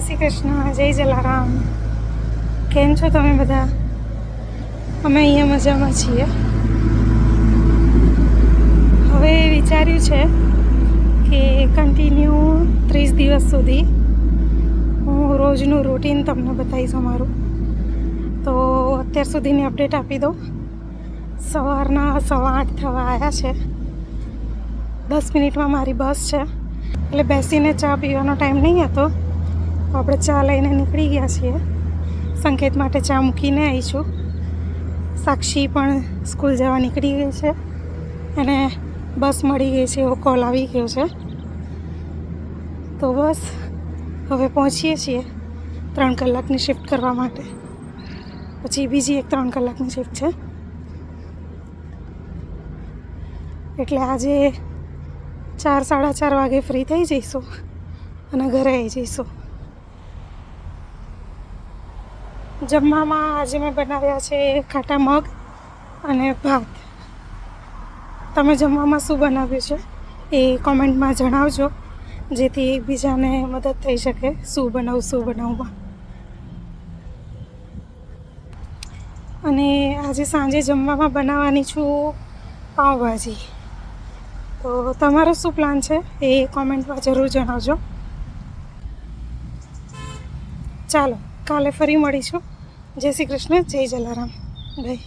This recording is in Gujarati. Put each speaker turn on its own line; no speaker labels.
શ્રી કૃષ્ણ, જય જલારામ. કેમ છો તમે બધા? અમે અહીંયા મજામાં છીએ. હવે વિચાર્યું છે કે કન્ટિન્યુ ત્રીસ દિવસ સુધી હું રોજનું રૂટીન તમને બતાવીશ અમારું. તો અત્યાર સુધીની અપડેટ આપી દઉં. સવારના સવા આઠ થવા આવ્યા છે. દસ મિનિટમાં મારી બસ છે. એટલે બેસીને ચા પીવાનો ટાઈમ નહીં હતો. આપણે ચા લઈને નીકળી ગયા છીએ. સંકેત માટે ચા મૂકીને આવી છું. સાક્ષી પણ સ્કૂલ જવા નીકળી ગઈ છે અને બસ મળી ગઈ છે એવો કોલ આવી ગયો છે. તો બસ, હવે પહોંચીએ છીએ ત્રણ કલાકની શિફ્ટ કરવા માટે. પછી બીજી એક ત્રણ કલાકની શિફ્ટ છે. એટલે આજે ચાર, સાડા ચાર વાગે ફ્રી થઈ જઈશું અને ઘરે આવી જઈશું. જમવામાં આજે મેં બનાવ્યા છે ખાટા મગ અને ભાત. તમે જમવામાં શું બનાવ્યું છે એ કોમેન્ટમાં જણાવજો, જેથી એકબીજાને મદદ થઈ શકે શું બનાવું, શું બનાવવામાં અને આજે સાંજે જમવામાં બનાવવાની છું પાઉંભાજી તો તમારો શું પ્લાન છે એ કોમેન્ટમાં જરૂર જણાવજો. ચાલો. કાલે ફરી મળીશું. જય શ્રી કૃષ્ણ જય જલારામ. બાય.